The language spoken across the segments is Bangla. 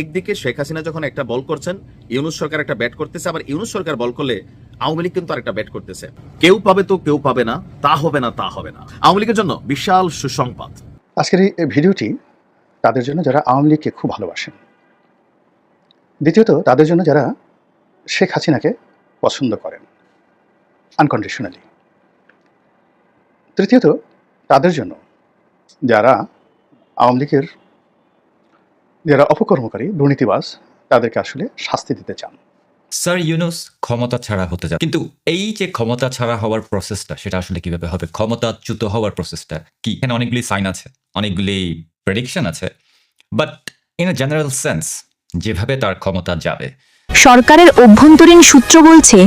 একদিকে শেখ হাসিনা যখন একটা বল করছেন, ইউনুস সরকার একটা ব্যাট করতেছে, আবার ইউনুস সরকার বল করলে আওয়ামী লীগ কিন্তু আরেকটা ব্যাট করতেছে। কেউ পাবে তো, কেউ পাবে না, তা হবে না, তা হবে না। আওয়ামী লীগের জন্য বিশাল সুসংবাদ। আজকের এই ভিডিওটি তাদের জন্য যারা আওয়ামী লীগকে খুব ভালোবাসেন, দ্বিতীয়ত তাদের জন্য যারা শেখ হাসিনাকে পছন্দ করেন আনকন্ডিশনালি তৃতীয়ত তাদের জন্য যারা আওয়ামী লীগের যারা অপকর্মকারী দুর্নীতিবাজ তাদেরকে আসলে শাস্তি দিতে চান। স্যার ইউনুস ক্ষমতা ছাড়া হতে যাবে কিন্তু এই যে ক্ষমতা ছাড়া হওয়ার প্রসেসটা সেটা আসলে কীভাবে হবে? ক্ষমতাচ্যুত হওয়ার প্রসেসটা কি? এখানে অনেকগুলি সাইন আছে অনেকগুলি প্রেডিকশন আছে। But in a general sense যেভাবে তার ক্ষমতা যাবে। সরকারের অভ্যন্তরীণ সূত্র বলছে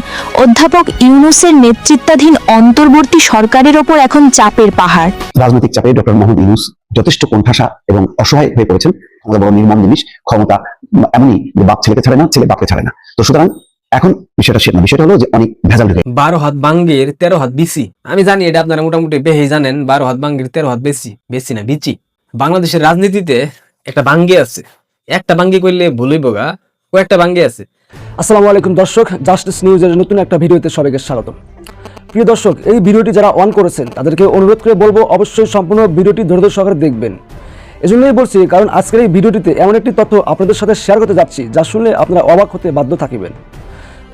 অধ্যাপক ইউনুসের নেতৃত্বাধীন অন্তর্বর্তী সরকারের ওপর এখন চাপের পাহাড়। রাজনৈতিক চাপে ডক্টর মোহাম্মদ ইউনুস যথেষ্ট কোণঠাসা এবং অসহায় হয়ে পড়েছেন। আমাদের বড় নির্মম জিনিস ক্ষমতা উম, এমনই যে বাপ ছেলেকে ছাড়ে না ছেলে বাপকে ছাড়ে না। তো সুতরাং এখন বিষয়টা সে না বিষয়টা হলো যে অনেক ভেজাল ঢুকে বারো হাত বাঙ্গের তেরো হাত বিসি আমি জানি এটা আপনারা মোটামুটি বেহেই জানেন বারো হাত বাঙ্গের তেরো হাত বেশি বেশি না বিচি। বাংলাদেশের রাজনীতিতে একটা বাঙ্গি আছে। একটা বাঙ্গি করলে ভুলই বোগা ও একটা বাঙ্গি আছে। আসসালামু আলাইকুম দর্শক জাস্টিস নিউজের নতুন একটা ভিডিওতে সবাইকে স্বাগতম। প্রিয় দর্শক এই ভিডিওটি যারা অন করেছেন তাদেরকে অনুরোধ করে বলব অবশ্যই সম্পূর্ণ ভিডিওটি ধৈর্য সহকারে দেখবেন। এজন্যই বলছি, কারণ আজকের এই ভিডিওটিতে এমন একটি তথ্য আপনাদের সাথে শেয়ার করতে যাচ্ছি, যা শুনলে আপনারা অবাক হতে বাধ্য থাকিবেন।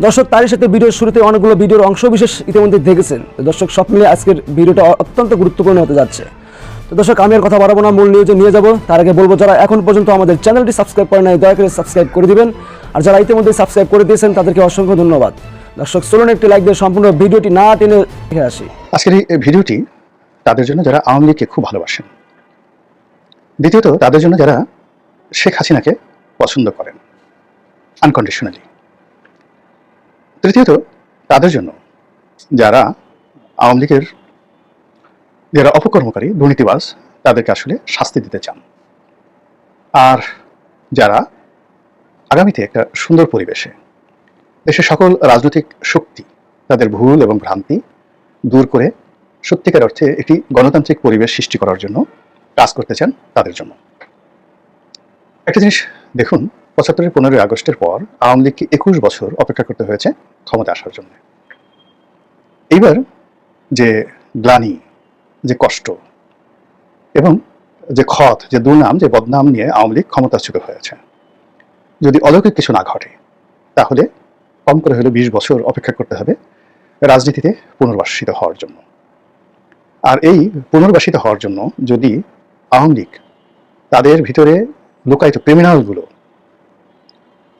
দর্শক, তারই সাথে ভিডিওর শুরুতে অনেকগুলো ভিডিওর অংশ বিশেষ ইতিমধ্যে দেখেছেন। দর্শক, সব মিলে আজকের ভিডিওটা অত্যন্ত গুরুত্বপূর্ণ হতে যাচ্ছে। তো দর্শক, আমি আর কথা বাড়াবো না, মূল নিউজে নিয়ে যাব। তার আগে বলব, যারা এখন পর্যন্ত আমাদের চ্যানেলটি সাবস্ক্রাইব করে নাই, দয়া করে সাবস্ক্রাইব করে দিবেন। আর যারা ইতিমধ্যে সাবস্ক্রাইব করে দিয়েছেন, তাদেরকে অসংখ্য ধন্যবাদ। দর্শক, চলুন একটি লাইক দিয়ে সম্পূর্ণ ভিডিওটি না টেনে দেখে আসি। আজকের এই ভিডিওটি তাদের জন্য যারা আওয়ামী লীগকে খুব ভালোবাসেন দ্বিতীয়ত, তাদের জন্য যারা শেখ হাসিনাকে পছন্দ করেন আনকন্ডিশনালি তৃতীয়ত, তাদের জন্য যারা আওয়ামী লীগের যারা অপকর্মকারী, দুর্নীতিবাজ, তাদেরকে আসলে শাস্তি দিতে চান। আর যারা আগামীতে একটা সুন্দর পরিবেশে দেশের সকল রাজনৈতিক শক্তি তাদের ভুল এবং ভ্রান্তি দূর করে সত্যিকার অর্থে একটি গণতান্ত্রিক পরিবেশ সৃষ্টি করার জন্য কাজ করতে চান তাদের জন্য। একটা জিনিস দেখুন, পঁচাত্তরের পনেরোই আগস্টের পর আওয়ামী লীগকে একুশ বছর অপেক্ষা করতে হয়েছে ক্ষমতা আসার জন্য। এইবার যে গ্লানি, যে কষ্ট এবং যে ক্ষত যে দুর্নাম, যে বদনাম নিয়ে আওয়ামী লীগ ক্ষমতাচ্যুত হয়েছে। যদি অলৌকিক কিছু না ঘটে, তাহলে কম করে হলে বিশ বছর অপেক্ষা করতে হবে রাজনীতিতে পুনর্বাসিত হওয়ার জন্য। আর এই পুনর্বাসিত হওয়ার জন্য যদি লীগ, তাদের ভিতরে লুকায়িত ক্রিমিনালগুলো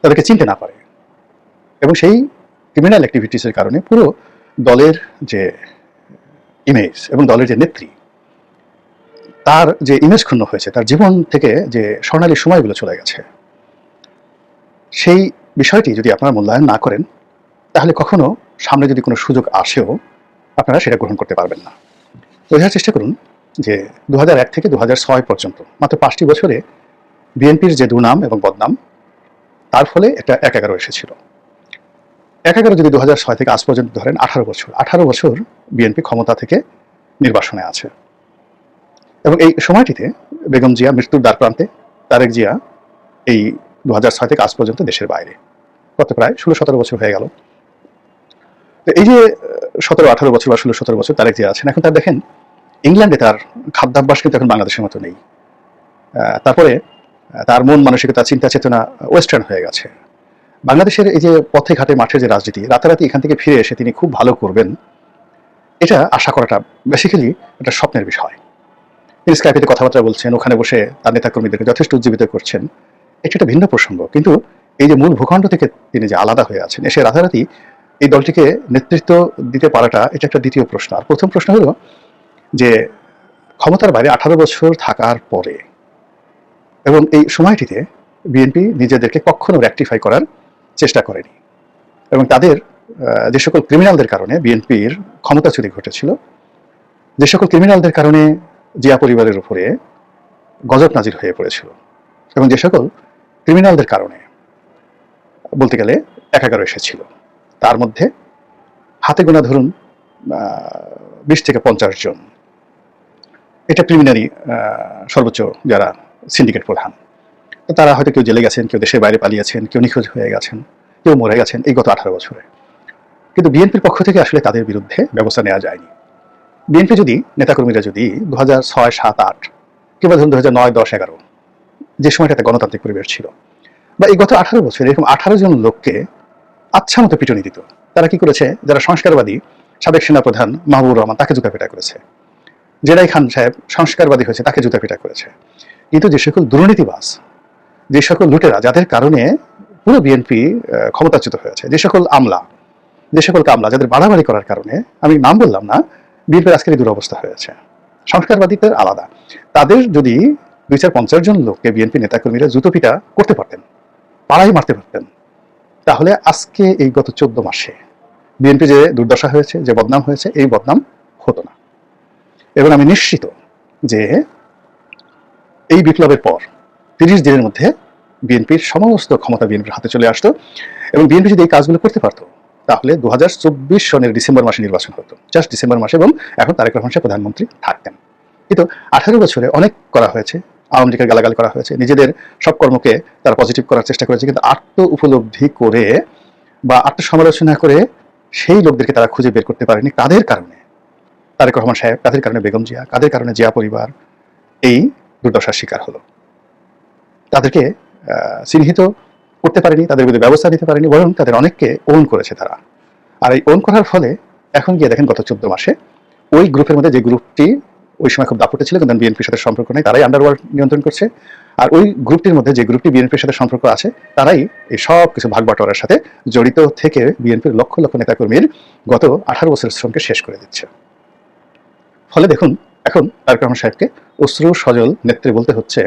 তাদেরকে চিনতে না পারে এবং সেই ক্রিমিনাল অ্যাক্টিভিটিসের কারণে পুরো দলের যে ইমেজ এবং দলের যে নেত্রী, তার যে ইমেজ ক্ষুণ্ণ হয়েছে, তার জীবন থেকে যে স্বর্ণালী সময়গুলো চলে গেছে, সেই বিষয়টি যদি আপনারা মূল্যায়ন না করেন, তাহলে কখনো সামনে যদি কোনো সুযোগ আসেও আপনারা সেটা গ্রহণ করতে পারবেন না। বোঝার চেষ্টা করুন যে দু থেকে দু হাজার ছয় পর্যন্ত, মাত্র পাঁচটি বছরে বিএনপির যে দুনাম এবং বদনাম, তার ফলে একটা এক এগারো এসেছিল। এক এগারো যদি দু থেকে আজ পর্যন্ত ধরেন আঠারো বছর আঠারো বছর বিএনপি ক্ষমতা থেকে নির্বাসনে আছে। এবং এই সময়টিতে বেগম জিয়া মৃত্যুর দ্বার প্রান্তে, তারেক জিয়া এই দু থেকে আজ পর্যন্ত দেশের বাইরে। কত প্রায় ষোলো সতেরো বছর হয়ে গেল। তো এই যে, সতেরো আঠারো বছর বা ষোলো সতেরো বছর তারেক জিয়া আছেন, এখন তার দেখেন ইংল্যান্ডে তার খাদ্যাভ্যাস কিন্তু এখন বাংলাদেশের মতো নেই। তারপরে তার মন মানসিকতা, চিন্তা চেতনা ওয়েস্টার্ন হয়ে গেছে। বাংলাদেশের এই যে পথে ঘাটে মাঠের যে রাজনীতি, রাতারাতি এখান থেকে ফিরে এসে তিনি খুব ভালো করবেন। এটা আশা করাটা বেসিক্যালি একটা স্বপ্নের বিষয়। তিনি স্কাইপেতে কথাবার্তা বলছেন, ওখানে বসে তার নেতাকর্মীদেরকে যথেষ্ট উজ্জীবিত করছেন। এটা একটা ভিন্ন প্রসঙ্গ। কিন্তু এই যে মূল ভূখণ্ড থেকে তিনি যে আলাদা হয়ে আছেন, এসে রাতারাতি এই দলটিকে নেতৃত্ব দিতে পারাটা, এটা একটা দ্বিতীয় প্রশ্ন। আর প্রথম প্রশ্ন হলো যে ক্ষমতার বাইরে আঠারো বছর থাকার পরে এবং এই সময়টিতে বিএনপি নিজেদেরকে কখনো রেকটিফাই করার চেষ্টা করেনি। এবং তাদের যে সকল ক্রিমিনালদের কারণে বিএনপির ক্ষমতাচ্যুতি ঘটেছিল, যে সকল ক্রিমিনালদের কারণে জিয়া পরিবারের উপরে গজব নাজির হয়ে পড়েছিল এবং যে সকল ক্রিমিনালদের কারণে বলতে গেলে এক এগারো এসেছিল। তার মধ্যে হাতে গোনা ধরুন বিশ থেকে পঞ্চাশ জন এটা প্রিলিমিনারি সর্বোচ্চ যারা সিন্ডিকেট প্রধান। তারা হয়তো কেউ জেলে গেছেন, কেউ দেশের বাইরে পালিয়েছেন, কেউ নিখোঁজ হয়ে গেছেন, কেউ মরে গেছেন এই গত আঠারো বছরে। কিন্তু বিএনপির পক্ষ থেকে আসলে তাদের বিরুদ্ধে ব্যবস্থা নেওয়া যায়নি। বিএনপি যদি, নেতাকর্মীরা যদি দু হাজার ছয়, সাত, আট কিংবা ধরুন দু হাজার নয়, দশ, এগারো যে সময়টাতে গণতান্ত্রিক পরিবেশ ছিল, বা এই গত আঠারো বছর এরকম আঠারো জন লোককে আচ্ছা মতো পিটুনি দিত। তারা কি করেছে? যারা সংস্কারবাদী, সাবেক সেনাপ্রধান মাহবুবুর রহমান তাকে জুতা পেটা করেছে। জেরাই খান সাহেব সংস্কারবাদী হয়েছে, তাকে জুতা পেটা করেছে। কিন্তু যে সকল দুর্নীতিবাজ, যে সকল লুটেরা, যাদের কারণে পুরো বিএনপি ক্ষমতাচ্যুত হয়েছে যে সকল আমলা, যে সকল কামলা, যাদের বাড়াবাড়ি করার কারণে, আমি নাম বললাম না, বিএনপির আজকের দুরবস্থা হয়েছে সংস্কারবাদীদের আলাদা। তাদের যদি দুই চার পঞ্চাশ জন লোককে বিএনপি নেতাকর্মীরা জুতো পিটা করতে পারতেন পাড়াই মারতে পারতেন, তাহলে আজকে এই গত চোদ্দ মাসে বিএনপি যে দুর্দশা হয়েছে, যে বদনাম হয়েছে, এই বদনাম হতো না। এবং আমি নিশ্চিত যে এই বিপ্লবের পর তিরিশ দিনের মধ্যে বিএনপির সমস্ত ক্ষমতা বিএনপির হাতে চলে আসতো এবং বিএনপি যদি এই কাজগুলো করতে পারতো, তাহলে দু হাজার চব্বিশ সনের ডিসেম্বর মাসে নির্বাচন হতো জাস্ট ডিসেম্বর মাসে এবং এখন তারেক রহমান সাহেব প্রধানমন্ত্রী থাকতেন। কিন্তু আঠারো বছরে অনেক করা হয়েছে, আওয়ামী লীগের গালাগাল করা হয়েছে, নিজেদের সব কর্মকে তারা পজিটিভ করার চেষ্টা করেছে, কিন্তু আত্ম উপলব্ধি করে বা আত্মসমালোচনা করে সেই লোকদেরকে তারা খুঁজে বের করতে পারেনি। কাদের কারণে? তারেক রহমান সাহেব, কাদের কারণে বেগম জিয়া, কাদের কারণে জিয়া পরিবার, এই দুর্দশার শিকার হলো। তাদেরকে চিহ্নিত করতে পারেনি, তাদের বিরুদ্ধে ব্যবস্থা নিতে পারেনি, বরং তাদের অনেককে ওন করেছে তারা। আর এই ওন করার ফলে এখন গিয়ে দেখেন গত চোদ্দ মাসে ওই গ্রুপের মধ্যে যে গ্রুপটি ওই সময় খুব দাপটে ছিল, কিন্তু বিএনপির সাথে সম্পর্ক নেই, তারাই আন্ডারওয়ার্ল্ড নিয়ন্ত্রণ করছে। আর ওই গ্রুপটির মধ্যে যে গ্রুপটি বিএনপির সাথে সম্পর্ক আছে, তারাই এই সব কিছু ভাগ বাটোয়ারার সাথে জড়িত থেকে বিএনপির লক্ষ লক্ষ নেতাকর্মীর গত আঠারো বছরের শ্রমকে শেষ করে দিচ্ছে। ফলে দেখুন, এখন তারেক রহমান সাহেবকে অশ্রু সজল নেত্রী বলতে হচ্ছে,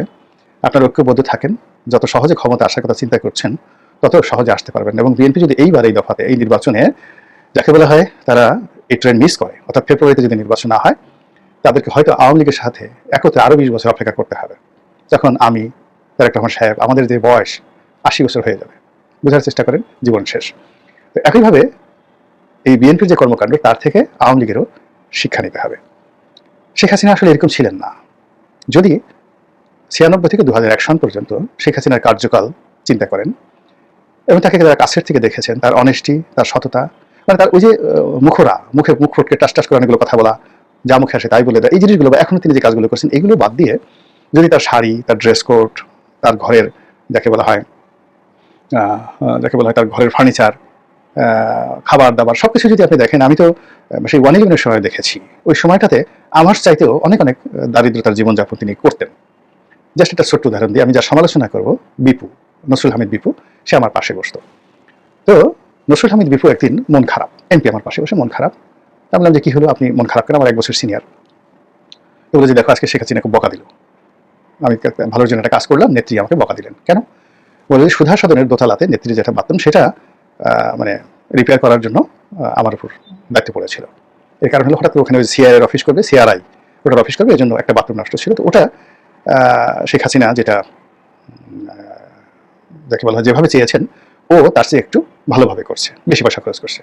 আপনার ঐক্যবদ্ধ থাকেন, যত সহজে ক্ষমতা আসার কথা চিন্তা করছেন, তত সহজে আসতে পারবেন। এবং বিএনপি যদি এইবার এই দফাতে, এই নির্বাচনে যাকে বলা হয় তারা এই ট্রেন মিস করে, অর্থাৎ ফেব্রুয়ারিতে যদি নির্বাচন না হয়, তাদেরকে হয়তো আওয়ামী লীগের সাথে একত্রে আরও বিশ বছর অপেক্ষা করতে হবে। যখন আমি, তারেক রহমান সাহেব, আমাদের যে বয়স, আশি বছর হয়ে যাবে। বোঝার চেষ্টা করেন, জীবন শেষ। তো একইভাবে এই বিএনপির যে কর্মকাণ্ড, তার থেকে আওয়ামী লীগেরও শিক্ষা নিতে হবে। শেখ হাসিনা আসলে এরকম ছিলেন না। যদি ছিয়ানব্বই থেকে দু হাজার এক সন পর্যন্ত শেখ হাসিনার কার্যকাল চিন্তা করেন এবং তাকে তারা কাছের থেকে দেখেছেন, তার অনেস্টি তার সততা মানে তার ওই যে মুখরা, মুখে মুখ ফুটকে টাস টাস করে অনেকগুলো কথা বলা, যা মুখে আসে তাই বলে দেয়, এই জিনিসগুলো বা এখনও তিনি যে কাজগুলো করছেন, এগুলো বাদ দিয়ে যদি তার শাড়ি, তার ড্রেস কোড তার ঘরের, যাকে বলা হয় যাকে বলা হয় তার ঘরের ফার্নিচার খাবার দাবার সব কিছু যদি আপনি দেখেন, আমি তো সেই ওয়ান ইলেভেনের সময় দেখেছি। ওই সময়টাতে আমার চাইতেও অনেক অনেক দারিদ্রতার জীবনযাপন তিনি করতেন। জাস্ট একটা ছোট্ট উদাহরণ দিয়ে আমি যা সমালোচনা করব, বিপু, নসরুল হামিদ বিপু, সে আমার পাশে বসতো। তো, নসরুল হামিদ বিপু একদিন মন খারাপ, এমপি আমার পাশে বসে মন খারাপ। তা বললাম যে কি হলো, আপনি মন খারাপ কেন? আমার এক বছর সিনিয়র তো বলে যে, দেখো, আজকে শেখ হাসিনা খুব বকা দিল। আমি ভালোর জন্য একটা কাজ করলাম, নেত্রী আমাকে বকা দিলেন। কেন? বলে যে সুধা সদনের দোতলাতে নেত্রী যেটা বাথরুম, সেটা মানে রিপেয়ার করার জন্য আমার উপর দায়িত্ব পড়েছিল। এর কারণ হলো হঠাৎ ওখানে সিআই এর অফিস করবে সিআরআই ওটার অফিস করবে এই জন্য একটা বাথরুম নষ্ট ছিল। তো ওটা শেখ হাসিনা যেটা যাকে বলা হয় যেভাবে চেয়েছেন, ও তার চেয়ে একটু ভালোভাবে করছে, বেশি পয়সা খরচ করছে।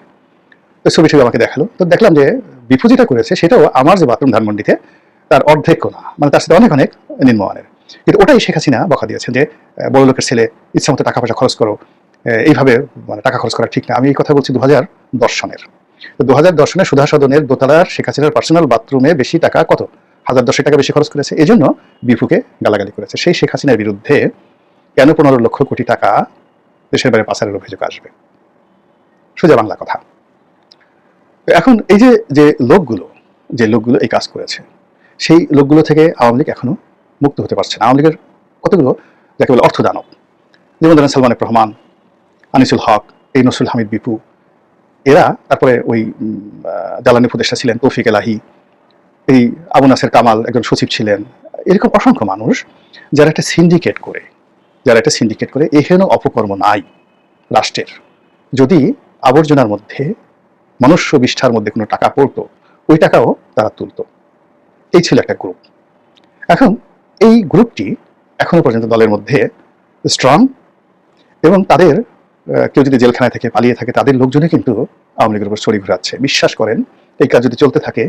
তো ছবি ছবি আমাকে দেখাল। তো দেখলাম যে বিপু যেটা করেছে, সেটাও আমার যে বাথরুম ধানমন্ডিতে, তার অর্ধেক না মানে তার সাথে অনেক অনেক নিম্নমানের। কিন্তু ওটাই শেখ হাসিনা বকা দিয়েছেন যে বড় লোকের ছেলে ইচ্ছা মতো টাকা পয়সা খরচ করো এইভাবে মানে টাকা খরচ করা ঠিক না। আমি এই কথা বলছি দু হাজার দশ সনের। দু হাজার দশ সুধা সদনের দোতলার শেখ হাসিনার পার্সোনাল বাথরুমে বেশি টাকা কত? হাজার দশেক টাকা বেশি খরচ করেছে। এই জন্য বিপুকে গালাগালি করেছে। সেই শেখ হাসিনার বিরুদ্ধে কেন পনেরো লক্ষ কোটি টাকা দেশের বাইরে পাচারের অভিযোগ আসবে? সোজা বাংলা কথা। এখন এই যে যে লোকগুলো যে লোকগুলো এই কাজ করেছে, সেই লোকগুলো থেকে আওয়ামী লীগ এখনও মুক্ত হতে পারছে না। আওয়ামী লীগের কতগুলো, যাকে বলে অর্থদানব? যেমন ধরেন সালমান রহমান আনিসুল হক এই নসরুল হামিদ বিপু, এরা তারপরে ওই জ্বালানি উপদেষ্টা ছিলেন তৌফিক এলাহি, এই আবু নাসের কামাল একজন সচিব ছিলেন, এরকম অসংখ্য মানুষ যারা একটা সিন্ডিকেট করে, যারা একটা সিন্ডিকেট করে, এহেন অপকর্ম নাই রাষ্ট্রের। যদি আবর্জনার মধ্যে, মনুষ্য বিষ্ঠার মধ্যে কোনো টাকা পড়তো, ওই টাকাও তারা তুলতো। এই ছিল একটা গ্রুপ এখন এই গ্রুপটি এখনও পর্যন্ত দলের মধ্যে স্ট্রং এবং তাদের কেউ যদি জেলখানায় থেকে পালিয়ে থাকে, তাদের লোকজনে কিন্তু আওয়ামী লীগের উপর ছড়ি ঘুরাচ্ছে। বিশ্বাস করেন, এই কাজ যদি চলতে থাকে,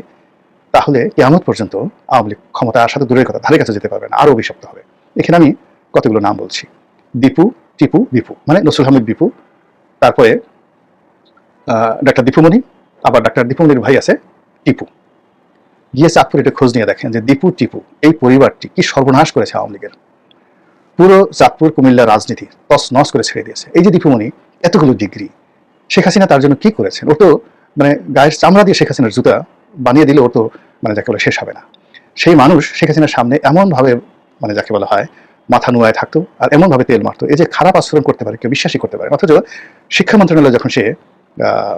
তাহলে কেয়ামত পর্যন্ত আওয়ামী লীগ ক্ষমতা আসা তো দূরের কথা, ধারে কাছে যেতে পারবে না আরও অভিশপ্ত হবে। এখানে আমি কতগুলো নাম বলছি। দীপু, টিপু বিপু মানে নসরুল হামিদ বিপু তারপরে ডাক্তার দীপুমণি, আবার ডাক্তার দীপুমণির ভাই আছে টিপু। গিয়ে চাঁদপুর এটা খোঁজ নিয়ে দেখেন যে দীপু, টিপু, এই পরিবারটি কি সর্বনাশ করেছে আওয়ামী লীগের। পুরো চাঁদপুর কুমিল্লা রাজনীতি তস নস করে ছেড়ে দিয়েছে। এই যে দীপুমণি, এতগুলো ডিগ্রি, শেখ হাসিনা তার জন্য কি করেছেন? ও তো মানে গায়ের চামড়া দিয়ে শেখ হাসিনার জুতা বানিয়ে দিলে ওর তো মানে যাকে বলে শেষ হবে না। সেই মানুষ শেখ হাসিনার সামনে এমনভাবে মানে যাকে বলা হয়, মাথা নোয়ায় থাকতো আর এমনভাবে তেল মারতো। এই যে খারাপ আচরণ করতে পারে, কেউ বিশ্বাসই করতে পারে অথচ শিক্ষা মন্ত্রণালয় যখন সে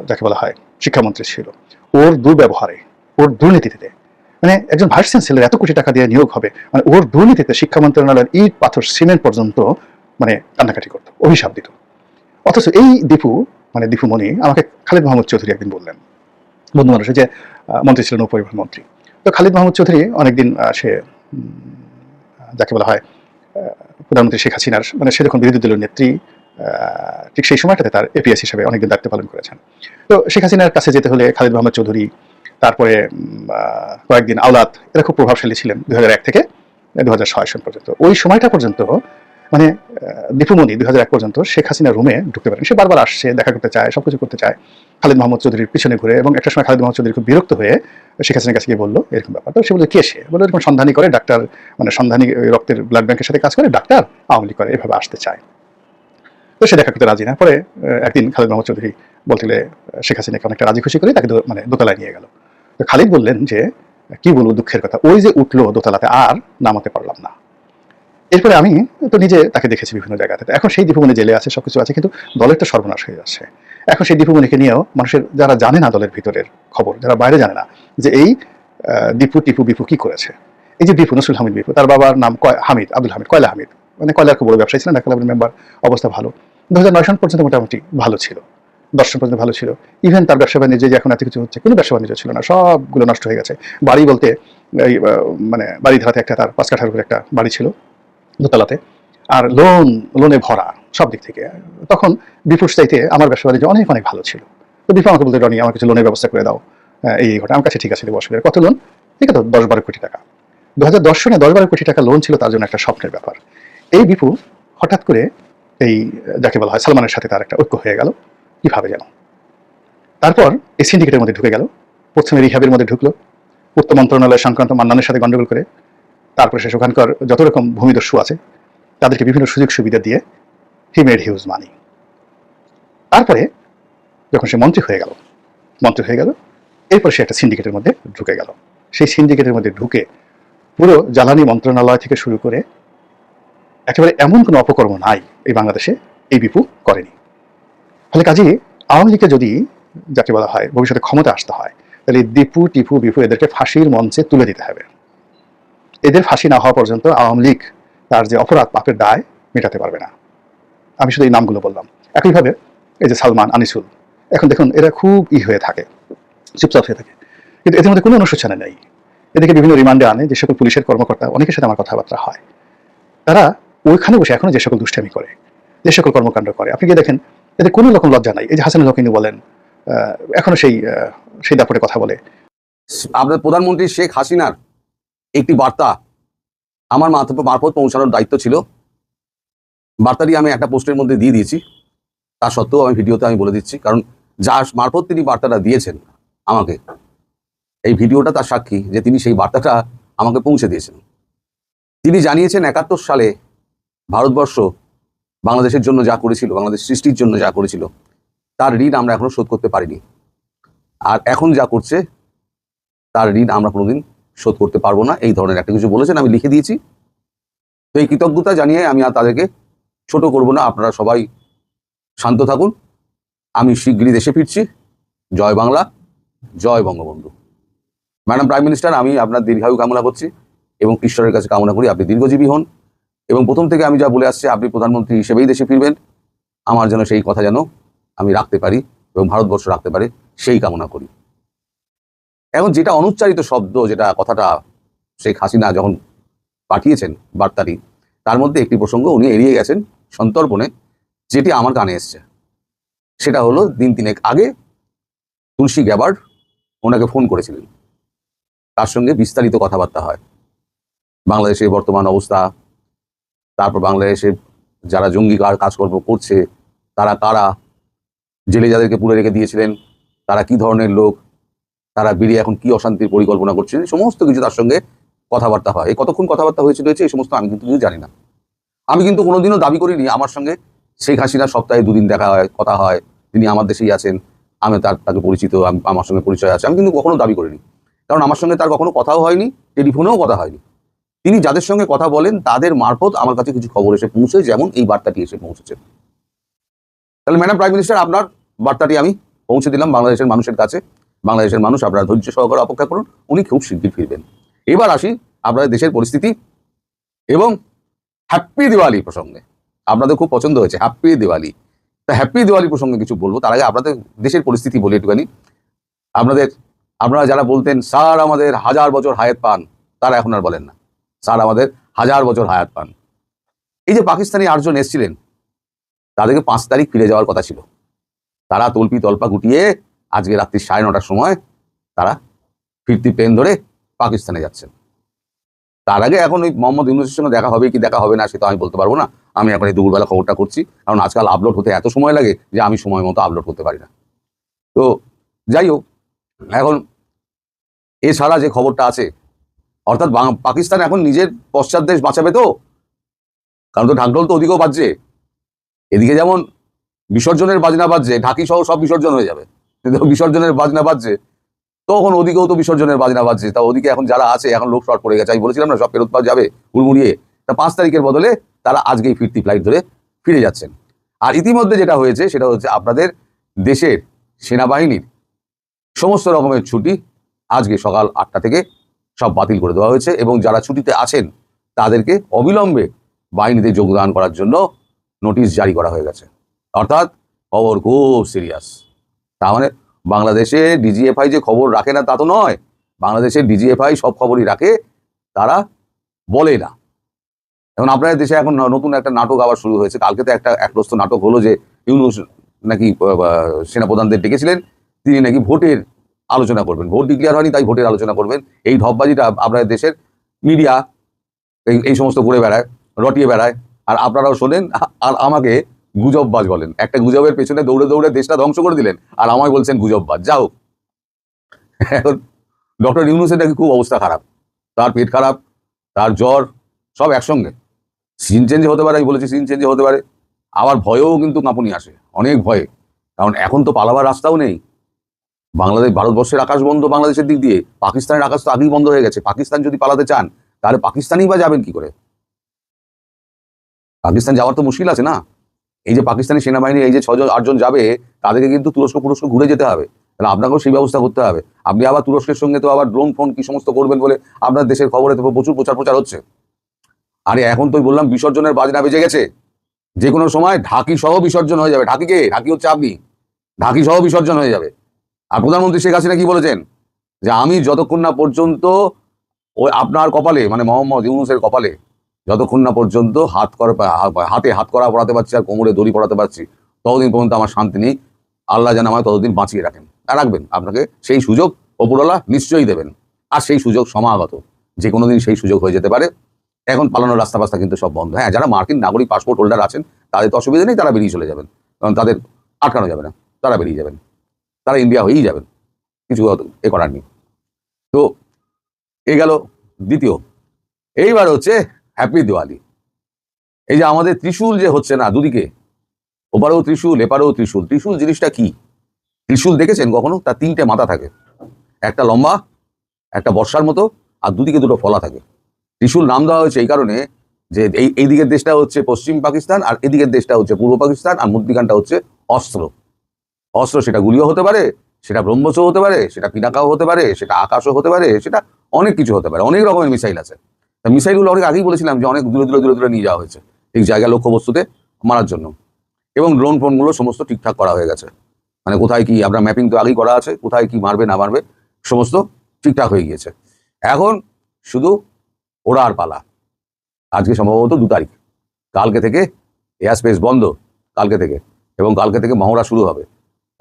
যাকে বলা হয়, শিক্ষামন্ত্রী ছিল, ওর দুর্ব্যবহারে, ওর দুর্নীতিতে মানে একজন ভাইস চ্যান্সেলর এত কোটি টাকা দিয়ে নিয়োগ হবে মানে ওর দুর্নীতিতে শিক্ষা মন্ত্রণালয়ের ইট, পাথর, সিমেন্ট পর্যন্ত মানে কান্নাকাটি করতো, অভিশাপ দিত। অথচ এই দীপু মানে দীপু মনি, আমাকে খালিদ মাহমুদ চৌধুরী একদিন বললেন, বন্ধু মানুষের যে মন্ত্রী ছিলেন উপপরিবহন মন্ত্রী। তো খালিদ মাহমুদ চৌধুরী অনেকদিন সে যাকে বলা হয় প্রধানমন্ত্রী শেখ হাসিনার মানে সে যখন বিরোধী দলের নেত্রী ঠিক সেই সময়টাতে তার এপিএস হিসেবে অনেকদিন দায়িত্ব পালন করেছেন। তো শেখ হাসিনার কাছে যেতে হলে খালিদ মাহমুদ চৌধুরী তারপরে কয়েকদিন আওলাদ, এরা খুব প্রভাবশালী ছিলেন দুই হাজার এক থেকে দু সন পর্যন্ত ওই সময়টা পর্যন্ত মানে দীপুমণি দুই হাজার এক পর্যন্ত শেখ হাসিনা রুমে ঢুকতে পারেন। সে বারবার আসছে, দেখা করতে চায়, সবকিছু করতে চায়। খালিদ মোহাম্মদ চৌধুরীর পিছনে ঘুরে এবং একটা সময় খালিদ মোহাম্মদ চৌধুরী খুব বিরক্ত হয়ে শেখ হাসিনার কাছে গিয়ে বলল, এরকম ব্যাপার। তো সে বলল, কে সে? বলে এরকম সন্ধানী করে, ডাক্তার মানে সন্ধানী রক্তের ব্লাড ব্যাংকের সাথে কাজ করে, ডাক্তার আওয়ামী করে, এভাবে আসতে চায়। তো সে দেখা করতে রাজি না। পরে একদিন খালিদ মোহাম্মদ চৌধুরী বলতে গেলে, শেখ হাসিনাকে অনেকটা রাজি খুশি করে তাকে মানে দোতলায় নিয়ে গেল। খালিদ বললেন যে, কি বলব দুঃখের কথা? ওই যে উঠল দোতলাতে, আর নামাতে পারলাম না। এরপরে আমি তো নিজে তাকে দেখেছি বিভিন্ন জায়গাতে। এখন সেই দীপমণি জেলে আছে, সবকিছু আছে, কিন্তু দলের তো সর্বনাশ হয়ে যাচ্ছে। এখন সেই দীপমণিকে নিয়েও মানুষের, যারা জানে না দলের ভিতরের খবর, যারা বাইরে জানে না, যে এই দীপু, টিপু, বিপু কি করেছে? এই যে বিপু নসরুল হামিদ, বিপু, তার বাবার নাম হামিদ, আব্দুল হামিদ, কয়লা হামিদ। মানে কয়লার খুব বড় ব্যবসায়ী ছিলেন ঢাকা ক্লাবের মেম্বার অবস্থা ভালো। দু হাজার নয় সন পর্যন্ত মোটামুটি ভালো ছিল। দর্শন পর্যন্ত ভালো ছিল। ইভেন তার ব্যবসা বাণিজ্য যে এখন এত কিছু হচ্ছে, কোনো ব্যবসা বাণিজ্য ছিল না। সবগুলো নষ্ট হয়ে গেছে। বাড়ি বলতে এই মানে বাড়ি ধারাতে একটা তার পাঁচ কাঠার একটা বাড়ি ছিল দোতলাতে। আর লোন লোনে ভরা সব দিক থেকে। তখন বিপুর চাইতে আমার ব্যবসা বাণিজ্য অনেক অনেক ভালো ছিল। তো বিপু আমাকে বলতে, রনি আমার কিছু লোনের ব্যবস্থা করে দাও। এই এই ঘটনা। আমার কাছে ঠিক আছে দেবো অসুবিধা কত লোন ঠিক আছে দশ বারো কোটি টাকা। দু হাজার দশ সনে দশ বারো কোটি টাকা লোন ছিল, তার জন্য একটা স্বপ্নের ব্যাপার। এই বিপু হঠাৎ করে এই, যাকে বলা হয় সালমানের সাথে তার একটা ঐক্য হয়ে গেল। কীভাবে যেন তারপর এই সিন্ডিকেটের মধ্যে ঢুকে গেল, প্রথমে রিহাবের মধ্যে ঢুকলো পূর্ত মন্ত্রণালয় সংক্রান্ত মান্নানের সাথে গন্ডগোল করে, তারপরে সে ওখানকার যত রকম ভূমিদস্যু আছে, তাদেরকে বিভিন্ন সুযোগ সুবিধা দিয়ে হি মেড হিউজ মানি তারপরে যখন সে মন্ত্রী হয়ে গেল, মন্ত্রী হয়ে গেল, এরপর সে একটা সিন্ডিকেটের মধ্যে ঢুকে গেল। সেই সিন্ডিকেটের মধ্যে ঢুকে পুরো জ্বালানি মন্ত্রণালয় থেকে শুরু করে একেবারে এমন কোনো অপকর্ম নাই এই বাংলাদেশে এই বিপু করেনি। ফলে কাজে আওয়ামী লীগকে যদি যাকে বলা হয় ভবিষ্যতে ক্ষমতা আসতে হয়, তাহলে দীপু, টিপু, বিপু এদেরকে ফাঁসির মঞ্চে তুলে দিতে হবে। এদের ফাঁসি না হওয়া পর্যন্ত আওয়ামী লীগ তার যে অপরাধ, পাপের দায় মেটাতে পারবে না। আমি শুধু এই নামগুলো বললাম। একইভাবে এই যে সালমান, আনিসুল, এখন দেখুন এরা খুব ই হয়ে থাকে, চুপচাপ হয়ে থাকে। কিন্তু এদের মধ্যে কোনো অনুশোচনা নেই। এদেরকে বিভিন্ন রিমান্ডে আনে, যে সকল পুলিশের কর্মকর্তা, অনেকের সাথে আমার কথাবার্তা হয়। তারা ওইখানে বসে এখনও যে সকল দুষ্টামি করে, যে সকল কর্মকাণ্ড করে। আপনি গিয়ে দেখেন এদের কোনো রকম লজ্জা নাই। এই যে হাসানুল হকিনি বলেন এখনও সেই সেই দাপটে কথা বলে। আপনার প্রধানমন্ত্রী শেখ হাসিনার একটি বার্তা আমার মারফত মারফত পৌঁছানোর দায়িত্ব ছিল। বার্তাটি আমি একটা পোস্টের মধ্যে দিয়ে দিয়েছি। তা সত্ত্বেও আমি ভিডিওতে আমি বলে দিচ্ছি, কারণ যার মারফত তিনি বার্তাটা দিয়েছেন আমাকে, এই ভিডিওটা তার সাক্ষী যে তিনি সেই বার্তাটা আমাকে পৌঁছে দিয়েছেন। তিনি জানিয়েছেন একাত্তর সালে ভারতবর্ষ বাংলাদেশের জন্য যা করেছিল, বাংলাদেশ সৃষ্টির জন্য যা করেছিল, তার ঋণ আমরা এখনও শোধ করতে পারিনি। আর এখন যা করছে, তার ঋণ আমরা কোনোদিন শোধ করতে পারব না। এই ধরনের একটা কিছু বলেছেন, আমি লিখে দিয়েছি। তো এই কৃতজ্ঞতা জানিয়ে আমি আর তাদেরকে ছোট করব না, আপনারা সবাই শান্ত থাকুন। আমি শীঘ্রই দেশে ফিরছি। জয় বাংলা, জয় বঙ্গবন্ধু। ম্যাডাম, প্রাইম মিনিস্টার, আমি আপনার দীর্ঘায়ু কামনা করছি এবং ঈশ্বরের কাছে কামনা করি, আপনি দীর্ঘজীবী হন। এবং প্রথম থেকে আমি যা বলে আসছি, আপনি প্রধানমন্ত্রী হিসেবেই দেশে ফিরবেন। আমার যেন সেই কথা যেন আমি রাখতে পারি এবং ভারতবর্ষ রাখতে পারে, সেই কামনা করি। এখন যেটা অনুচ্চারিত শব্দ, যেটা কথাটা শেখ হাসিনা যখন পাঠিয়েছেন বার্তাটি, তার মধ্যে একটি প্রসঙ্গ উনি এড়িয়ে গেছেন সন্তর্পণে, যেটি আমার কানে এসছে। সেটা হলো, দিন তিনেক আগে তুলসী গ্যাবার্ড ওনাকে ফোন করেছিলেন। তার সঙ্গে বিস্তারিত কথাবার্তা হয়। বাংলাদেশের বর্তমান অবস্থা তারপর বাংলাদেশে যারা জঙ্গি কার কাজকর্ম করছে, তারা কারা? জেলে যাদেরকে পুরে রেখে দিয়েছিলেন, তারা কি ধরনের লোক? তারা বেরিয়ে এখন কি অশান্তির পরিকল্পনা করছেন সমস্ত কিছু তার সঙ্গে কথাবার্তা হয়। এই কতক্ষণ কথাবার্তা হয়েছিল হয়েছে, এই সমস্ত আমি কিন্তু কিছু জানি না। আমি কিন্তু কোনোদিনও দাবি করিনি। আমার সঙ্গে শেখ হাসিনা সপ্তাহে দুদিন দেখা হয়, কথা হয়। তিনি আমার দেশেই আছেন। আমি তার তাকে পরিচিত আমার সঙ্গে পরিচয় আছে। আমি কিন্তু কখনো দাবি করিনি। কারণ আমার সঙ্গে তার কখনো কথাও হয়নি, টেলিফোনেও কথা হয়নি। তিনি যাদের সঙ্গে কথা বলেন, তাদের মারফত আমার কাছে কিছু খবর এসে পৌঁছে, যেমন এই বার্তাটি এসে পৌঁছেছে। তাহলে ম্যাডাম প্রাইম মিনিস্টার আপনার বার্তাটি আমি পৌঁছে দিলাম বাংলাদেশের মানুষের কাছে। বাংলাদেশের মানুষ আপনারা ধৈর্য সহকারে অপেক্ষা করুন, উনি খুব শিগগির ফিরবেন। এবার আসি আপনাদের দেশের পরিস্থিতি এবং হ্যাপি দিওয়ালি প্রসঙ্গে। আপনাদের খুব পছন্দ হয়েছে হ্যাপি দিওয়ালি। তা হ্যাপি দিওয়ালি প্রসঙ্গে কিছু বলব, তার আগে আপনাদের দেশের পরিস্থিতি বলি একটুখানি। আপনাদের, আপনারা যারা বলতেন, স্যার, আমাদের হাজার বছর হায়াত পান, তারা এখন আর বলেন না। স্যার আমাদের হাজার বছর হায়াত পান। এই যে পাকিস্তানি আটজন এসছিলেন, তাদেরকে পাঁচ তারিখ ফিরে যাওয়ার কথা ছিল। তারা তল্পি তল্পা গুটিয়ে আজকে রাত্রি সাড়ে নটার সময় তারা ফিরতি প্লেন ধরে পাকিস্তানে যাচ্ছেন। তার আগে এখন ওই মোহাম্মদ ইউনুসের সঙ্গে দেখা হবে কি দেখা হবে না, সেটা আমি বলতে পারব না। আমি এখন এই দুপুরবেলা খবরটা করছি। কারণ আজকাল আপলোড হতে এত সময় লাগে যে আমি সময় মতো আপলোড করতে পারি না। তো যাই হোক, এখন এছাড়া যে খবরটা আছে অর্থাৎ পাকিস্তান এখন নিজের পশ্চাৎ দেশ বাঁচাবে তো? কারণ তো ঢাকঢোল তো ওদিকেও বাজছে। এদিকে যেমন বিসর্জনের বাজনা বাজছে, ঢাকি সহ সব বিসর্জন হয়ে যাবে। বিসর্জনের বাজনা বাজছে, তখন ওদিকেও তো বিসর্জনের বাজনা বাজছে। তা ওদিকে এখন যারা আছে, এখন লোক শর্ট পড়ে গেছে। আমি বলেছিলাম না, সব ফেরত পাওয়া যাবে হুড়মুড়িয়ে। তা পাঁচ তারিখের বদলে তারা আজকেই ফিরতি ফ্লাইট ধরে ফিরে যাচ্ছেন। আর ইতিমধ্যে যেটা হয়েছে, সেটা হচ্ছে আপনাদের দেশের সেনাবাহিনীর সমস্ত রকমের ছুটি আজকে সকাল আটটা থেকে সব বাতিল করে দেওয়া হয়েছে এবং যারা ছুটিতে আছেন, তাদেরকে অবিলম্বে বাহিনীতে যোগদান করার জন্য নোটিশ জারি করা হয়ে গেছে। অর্থাৎ খবর খুব সিরিয়াস তার মানে বাংলাদেশে ডিজিএফআই যে খবর রাখে না, তা তো নয়। বাংলাদেশে ডিজিএফআই সব খবরই রাখে, তারা বলে না। এখন আপনাদের দেশে এখন নতুন একটা নাটক আবার শুরু হয়েছে। কালকে তো একটা একপ্রস্ত নাটক হলো যে ইউনুস নাকি সেনাপ্রধানদের ডেকেছিলেন। তিনি নাকি ভোটের আলোচনা করবেন। ভোট ডিক্লেয়ার হয়নি, তাই ভোটের আলোচনা করবেন। এই ঢপবাজিটা আপনাদের দেশের মিডিয়া এই এই সমস্ত ঘুরে বেড়ায়, রটিয়ে বেড়ায়। আর আপনারাও শোনেন, আর আমাকে গুজববাজ বলেন। একটা গুজবের পেছনে দৌড়ে দৌড়ে দেশটা ধ্বংস করে দিলেন, আর আমায় বলছেন গুজববাজ। যা হোক। এখন ডক্টর ইউনুসের নাকি খুব অবস্থা খারাপ। তার পেট খারাপ, তার জ্বর, সব একসঙ্গে। সিন চেঞ্জ হতে পারে, আমি বলেছি সিন চেঞ্জ হতে পারে। আবার ভয়েও কিন্তু কাঁপুনি আসে, অনেক ভয়ে। কারণ এখন তো পালাবার রাস্তাও নেই। বাংলাদেশ, ভারতবর্ষের আকাশ বন্ধ বাংলাদেশের দিক দিয়ে, পাকিস্তানের আকাশ তো আগেই বন্ধ হয়ে গেছে। পাকিস্তান যদি পালাতে চান, তাহলে পাকিস্তানই বা যাবেন কি করে? পাকিস্তান যাওয়ার তো মুশকিল আছে না? এই যে পাকিস্তানি সেনাবাহিনী, এই যে ছজন আটজন যাবে, তাদেরকে কিন্তু তুরস্ক পুরস্ক ঘুরে যেতে হবে। তাহলে আপনাকেও সেই ব্যবস্থা করতে হবে। আপনি আবার তুরস্কের সঙ্গে তো আবার ড্রোন ফোন কি সমস্ত করবেন বলে আপনার দেশের খবরে তো প্রচুর প্রচার প্রচার হচ্ছে। আরে এখন তো বললাম বিসর্জনের বাজনা বেজে গেছে। যে কোনো সময় ঢাকি সহ বিসর্জন হয়ে যাবে। ঢাকিকে ঢাকি হচ্ছে আপনি। ঢাকি সহ বিসর্জন হয়ে যাবে। আর প্রধানমন্ত্রী শেখ হাসিনা কি বলেছেন? যে আমি যতক্ষণ না পর্যন্ত ওই আপনার কপালে মানে মোহাম্মদ ইউনুসের কপালে, যতক্ষণ না পর্যন্ত হাত করা, হাতে হাত করা পড়াতে পারছি আর কোমরে দড়ি পড়াতে পারছি, ততদিন পর্যন্ত আমার শান্তি নেই। আল্লাহ যেন আমায় ততদিন বাঁচিয়ে রাখেন। আর রাখবেন, আপনাকে সেই সুযোগ ওপরওয়ালা নিশ্চয়ই দেবেন। আর সেই সুযোগ সমাগত, যে কোনো দিন সেই সুযোগ হয়ে যেতে পারে। এখন পালানোর রাস্তা বাস্তা কিন্তু সব বন্ধ। হ্যাঁ যারা মার্কিন নাগরিক পাসপোর্ট হোল্ডার আছেন, তাদের তো অসুবিধা নেই, তারা বেরিয়ে চলে যাবেন। কারণ তাদের আটকানো যাবে না, তারা বেরিয়ে যাবেন। তারা ইন্ডিয়া হয়েই যাবেন। কিছু এ করার নেই। তো এ গেল দ্বিতীয়। এইবার হচ্ছে হ্যাপি দিওয়ালি এই যে আমাদের ত্রিশূল যে হচ্ছে না, দুদিকে। ওপারেও ত্রিশূল, এপারেও ত্রিশূল। ত্রিশূল জিনিসটা কি? ত্রিশূল দেখেছেন কখনো? তার তিনটে মাথা থাকে। একটা লম্বা, একটা বর্ষার মতো, আর দুদিকে দুটো ফলা থাকে। ত্রিশূল নাম দেওয়া হয়েছে এই কারণে যে এই এই দিকের দেশটা হচ্ছে পশ্চিম পাকিস্তান, আর এদিকের দেশটা হচ্ছে পূর্ব পাকিস্তান, আর মধ্যিখানটা হচ্ছে অস্ত্র। অস্ত্র সেটা গুলিও হতে পারে, সেটা ব্রহ্মসও হতে পারে, সেটা পিনাকাও হতে পারে, সেটা আকাশও হতে পারে, সেটা অনেক কিছু হতে পারে, অনেক রকমের মিসাইল আছে। তা মিসাইলগুলো অনেক আগেই বলেছিলাম যে অনেক দূরে দূরে দূরে দূরে নিয়ে যাওয়া হয়েছে, ঠিক জায়গা লক্ষ্যবস্তুতে মারার জন্য। এবং ড্রোন ফোনগুলো সমস্ত ঠিকঠাক করা হয়ে গেছে। মানে কোথায় কি আপনার ম্যাপিং তো আগেই করা আছে, কোথায় কি মারবে, না মারবে, সমস্ত ঠিকঠাক হয়ে গিয়েছে। এখন শুধু ওরা আর পালা। আজকে সম্ভবত দু তারিখ। কালকে থেকে এয়ার স্পেস বন্ধ, কালকে থেকে। এবং কালকে থেকে মহড়া শুরু হবে।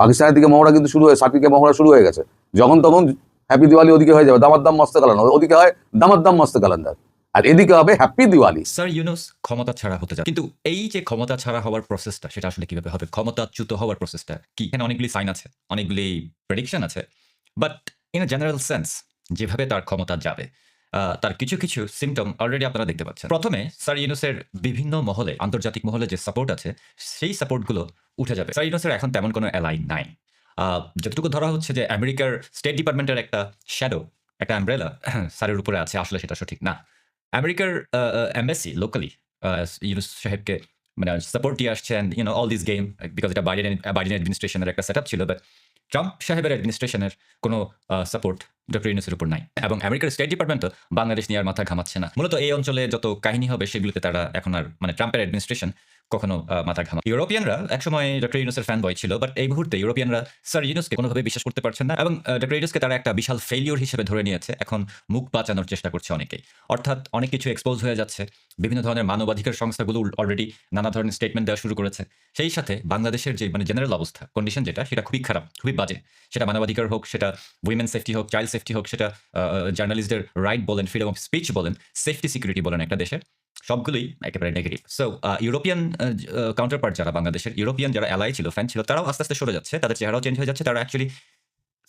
পাকিস্তানের দিকে মহড়া কিন্তু শুরু হয়ে সার্কিকে মহড়া শুরু হয়ে গেছে। যখন তখন হ্যাপি দিওয়ালি ওদিকে হয়ে যাবে দামার দাম মস্ত কালান ওদিকে হয় দামার দাম মস্ত কালান্দার আর এদিকে হবে হ্যাপি দিওয়ালি স্যার ইউনুস ক্ষমতা ছাড়া হতে যাচ্ছে। কিন্তু এই যে ক্ষমতা ছাড়া হওয়ার প্রসেসটা সেটা আসলে কীভাবে হবে? ক্ষমতাচ্যুত হওয়ার প্রসেসটা কি? এখানে অনেকগুলি সাইন আছে, অনেকগুলি প্রেডিকশন আছে। But in a general sense যেভাবে তার ক্ষমতা যাবে তার কিছু কিছু সিমটম অলরেডি আপনারা দেখতে পাচ্ছেন। প্রথমে স্যার ইউনুসের বিভিন্ন মহলে, আন্তর্জাতিক মহলে যে সাপোর্ট আছে, সেই সাপোর্টগুলো উঠে যাবে। স্যার ইউনুসের এখন তেমন কোনো অ্যালাই নাই। যতটুকু ধরা হচ্ছে যে আমেরিকার স্টেট ডিপার্টমেন্টের একটা শ্যাডো একটা অ্যাম্ব্রেলা স্যারের উপরে আছে, আসলে সেটা সঠিক না। আমেরিকার এম্বাসি লোকালি ইউনুস সাহেবকে মানে সাপোর্ট দিয়ে আসছেন you know all this game because এটা বাইডেন বাইডেন অ্যাডমিনিস্ট্রেশনের একটা সেট আপ ছিল বাট ট্রাম্প সাহেবের অ্যাডমিনিস্ট্রেশনের কোনো সাপোর্ট ডক্টর ইউনুসের উপর নাই। এবং আমেরিকার স্টেট ডিপার্টমেন্টও বাংলাদেশ নিয়ে আর মাথা ঘামাচ্ছে না। মূলত এই অঞ্চলে যত কাহিনী হবে সেগুলোতে তারা এখন আর মানে ট্রাম্পের অ্যাডমিনিস্ট্রেশন কখনো মাথা ঘামা ইউরোপিয়ানরা একসময় ডক্টর ইউনুসের ফ্যান বয় ছিল বাট এই মুহূর্তে ইউরোপিয়ানরা স্যার ইউনুসকে কোনোভাবে বিশ্বাস করতে পারছেন না এবং ডক্টর ইউনুসকে তারা একটা বিশাল ফেলিওর হিসেবে ধরে নিয়েছে। এখন মুখ বাঁচানোর চেষ্টা করছে অনেকেই। অর্থাৎ অনেক কিছু এক্সপোজ হয়ে যাচ্ছে। বিভিন্ন ধরনের মানবাধিকার সংস্থাগুলো অলরেডি নানা ধরনের স্টেটমেন্ট দেওয়া শুরু করেছে। সেই সাথে বাংলাদেশের যে মানে জেনারেল অবস্থা কন্ডিশন যেটা, সেটা খুবই খারাপ, খুবই বাজে। সেটা মানবাধিকার হোক, সেটা উইমেন সেফটি হোক চাইল্ড সেফটি হোক, সেটা জার্নালিস্টদের রাইট বলেন ফ্রিডম অফ স্পিচ বলেন সেফটি সিকিউরিটি বলেন একটা দেশের। সবগুলোই একেবারে negative so European counterpart যারা বাংলাদেশের ইউরোপিয়ান যারা অ্যালাই ছিল ফ্যান ছিল, তারাও আস্তে আস্তে সরে যাচ্ছে, তাদের চেহারাও চেঞ্জ হয়ে যাচ্ছে, তারা অ্যাকচুয়ালি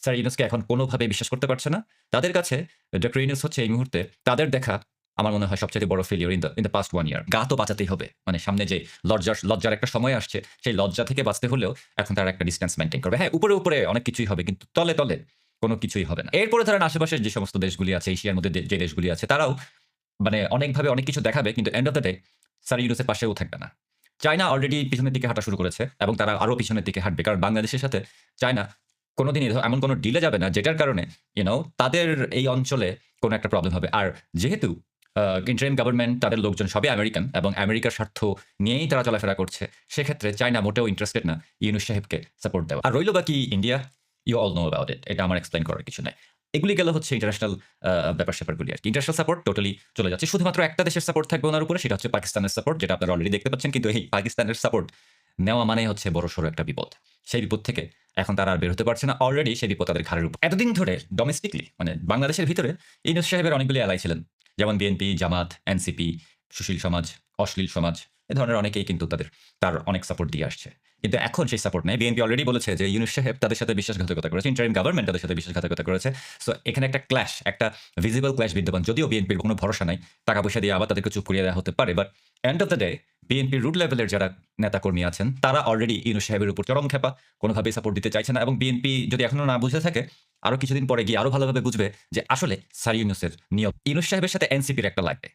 স্যার ইউনুসকে এখন কোনোভাবে বিশ্বাস করতে পারছে না। তাদের কাছে ডক্টর ইউনুস হচ্ছে এই মুহূর্তে তাদের দেখা আমার মনে হয় সবচেয়ে বড় failure in the in the past one year গা তো বাঁচাতেই হবে মানে সামনে যে লজ্জার লজ্জার একটা সময় আসছে, সেই লজ্জা থেকে বাঁচতে হলেও এখন তারা একটা ডিস্টেন্স মেনটেন করবে। হ্যাঁ উপরে উপরে অনেক কিছুই হবে, কিন্তু তলে তলে কোনো কিছুই হবে না। এরপরে ধরেন আশেপাশের যে সমস্ত দেশগুলি আছে এশিয়ার মধ্যে যে দেশগুলি আছে, তারাও মানে অনেকভাবে অনেক কিছু দেখাবে, কিন্তু end of the day sir ইউনুসের পাশেও থাকবে না। চায়না অলরেডি পিছনের দিকে হাঁটা শুরু করেছে এবং তারা আরও পিছনের দিকে হাঁটবে। কারণ বাংলাদেশের সাথে চায়না কোনোদিনই ধ- এমন কোনো ডিলে যাবে না, যেটার কারণে ইউনো তাদের এই অঞ্চলে কোনো একটা প্রবলেম হবে। আর যেহেতু ইন্টারিম গভর্নমেন্ট তাদের লোকজন সবই আমেরিকান এবং আমেরিকার স্বার্থ নিয়েই তারা চলাফেরা করছে, সেক্ষেত্রে চায়না মোটেও ইন্টারেস্টেড না ইউনুস সাহেবকে সাপোর্ট দেওয়া। আর রইল বাকি India you all know about it এটা আমার এক্সপ্লেন করার কিছু নাই। এগুলি গেল হচ্ছে ইন্টারন্যাশনাল ব্যাপার স্যাপারগুলি আর কি। ইন্টারন্যাশনাল সাপোর্ট টোটালি চলে যাচ্ছে। শুধুমাত্র একটা দেশের সাপোর্ট থাকবে ওনার উপরে, সেটা হচ্ছে পাকিস্তানের সাপোর্ট যেটা আপনারা অলরেডি দেখতে পাচ্ছেন। কিন্তু এই পাকিস্তানের সাপোর্ট নেওয়া মানে হচ্ছে বড় সড়ো একটা বিপদ। সেই বিপদ থেকে এখন তারা আর বের হতে পারছে না। অলরেডি সেই বিপদ তাদের ঘাড়ের উপর। এতদিন ধরে ডোমেস্টিকলি মানে বাংলাদেশের ভিতরে ইউনুস সাহেবের অনেকগুলি এলাই ছিলেন। যেমন বিএনপি জামাত এনসিপি সুশীল সমাজ, অশ্লীল সমাজ, এ ধরনের অনেকেই কিন্তু তাদের, তার অনেক সাপোর্ট দিয়ে আসছে। কিন্তু এখন সেই সাপোর্ট নেই। বিএনপি অলরেডি বলেছে যে ইউনুস সাহেব তাদের সাথে বিশ্বাসঘাতকতা করেছে ইন্টারিম গভর্নমেন্ট তাদের সাথে বিশ্বাসঘাতকতা করেছে। সো এখানে একটা ক্ল্যাশ একটা ভিজিবল ক্ল্যাশ বিদ্যমান, যদিও বিএনপির কোনো ভরসা নাই। টাকা পয়সা দিয়ে আবার তাদেরকে চুপ করিয়ে দেওয়া হতে পারে but end of the day বিএনপির রুট লেভেলের যারা নেতাকর্মী আছেন, তারা অলরেডি ইউনুস সাহেবের উপর চরম খেপা কোনোভাবেই সাপোর্ট দিতে চাইছে না। এবং বিএনপি যদি এখনও না বুঝে থাকে, আরও কিছুদিন পরে গিয়ে আরও ভালোভাবে বুঝবে যে আসলে স্যার ইউনুসের নিয়ম। ইউনুস সাহেবের সাথে এনসিপির একটা লাগবে